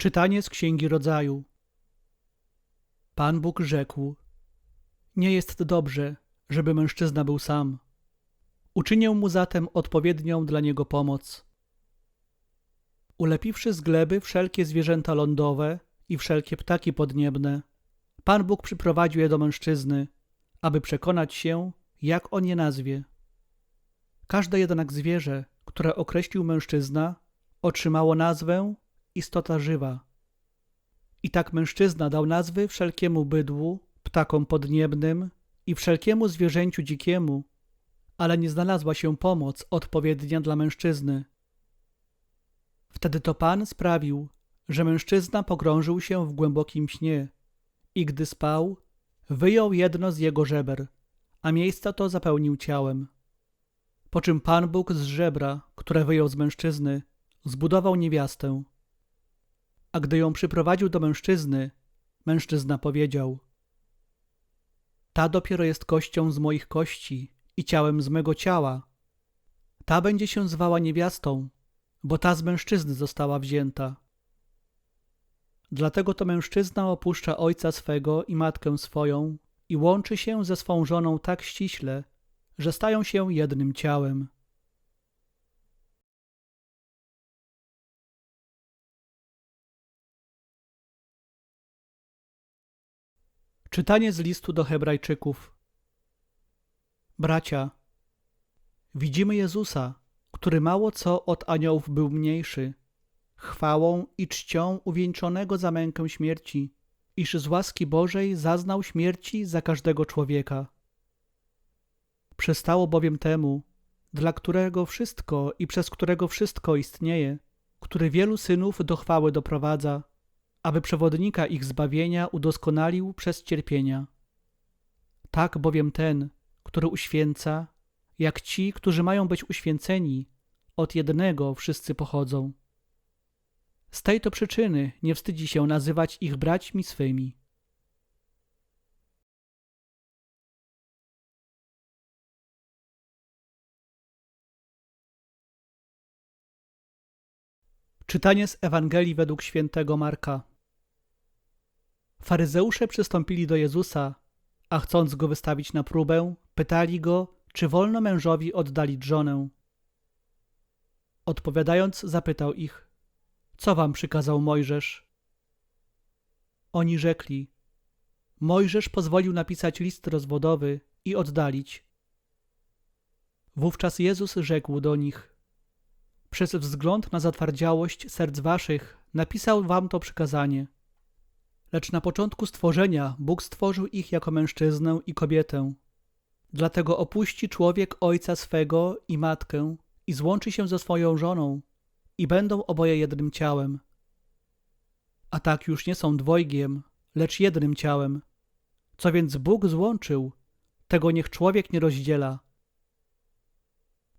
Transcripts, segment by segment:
Czytanie z Księgi Rodzaju. Pan Bóg rzekł: Nie jest dobrze, żeby mężczyzna był sam. Uczynię mu zatem odpowiednią dla niego pomoc. Ulepiwszy z gleby wszelkie zwierzęta lądowe i wszelkie ptaki podniebne, Pan Bóg przyprowadził je do mężczyzny, aby przekonać się, jak on je nazwie. Każde jednak zwierzę, które określił mężczyzna, otrzymało nazwę istota żywa. I tak mężczyzna dał nazwy wszelkiemu bydłu, ptakom podniebnym i wszelkiemu zwierzęciu dzikiemu, ale nie znalazła się pomoc odpowiednia dla mężczyzny. Wtedy to Pan sprawił, że mężczyzna pogrążył się w głębokim śnie i gdy spał, wyjął jedno z jego żeber, a miejsca to zapełnił ciałem. Po czym Pan Bóg z żebra, które wyjął z mężczyzny, zbudował niewiastę. A gdy ją przyprowadził do mężczyzny, mężczyzna powiedział: Ta dopiero jest kością z moich kości i ciałem z mego ciała. Ta będzie się zwała niewiastą, bo ta z mężczyzny została wzięta. Dlatego to mężczyzna opuszcza ojca swego i matkę swoją i łączy się ze swą żoną tak ściśle, że stają się jednym ciałem. Czytanie z listu do Hebrajczyków. Bracia, widzimy Jezusa, który mało co od aniołów był mniejszy, chwałą i czcią uwieńczonego za mękę śmierci, iż z łaski Bożej zaznał śmierci za każdego człowieka. Przestało bowiem temu, dla którego wszystko i przez którego wszystko istnieje, który wielu synów do chwały doprowadza, aby przewodnika ich zbawienia udoskonalił przez cierpienia. Tak bowiem ten, który uświęca, jak ci, którzy mają być uświęceni, od jednego wszyscy pochodzą. Z tej to przyczyny nie wstydzi się nazywać ich braćmi swymi. Czytanie z Ewangelii według świętego Marka. Faryzeusze przystąpili do Jezusa, a chcąc go wystawić na próbę, pytali go, czy wolno mężowi oddalić żonę. Odpowiadając, zapytał ich: Co wam przykazał Mojżesz? Oni rzekli: Mojżesz pozwolił napisać list rozwodowy i oddalić. Wówczas Jezus rzekł do nich: Przez wzgląd na zatwardziałość serc waszych napisał wam to przykazanie. Lecz na początku stworzenia Bóg stworzył ich jako mężczyznę i kobietę. Dlatego opuści człowiek ojca swego i matkę i złączy się ze swoją żoną i będą oboje jednym ciałem. A tak już nie są dwojgiem, lecz jednym ciałem. Co więc Bóg złączył, tego niech człowiek nie rozdziela.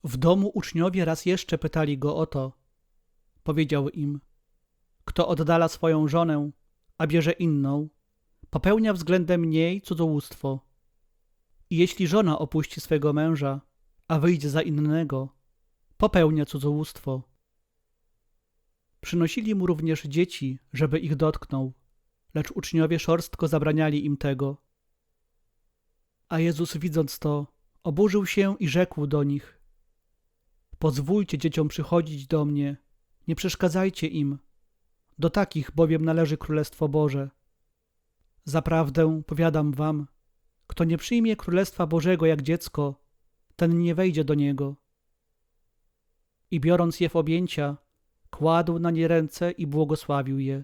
W domu uczniowie raz jeszcze pytali go o to. Powiedział im: Kto oddala swoją żonę, a bierze inną, popełnia względem niej cudzołóstwo. I jeśli żona opuści swego męża, a wyjdzie za innego, popełnia cudzołóstwo. Przynosili mu również dzieci, żeby ich dotknął, lecz uczniowie szorstko zabraniali im tego. A Jezus widząc to, oburzył się i rzekł do nich: Pozwólcie dzieciom przychodzić do mnie, nie przeszkadzajcie im do takich bowiem należy Królestwo Boże. Zaprawdę powiadam wam, kto nie przyjmie Królestwa Bożego jak dziecko, ten nie wejdzie do niego. I biorąc je w objęcia, kładł na nie ręce i błogosławił je.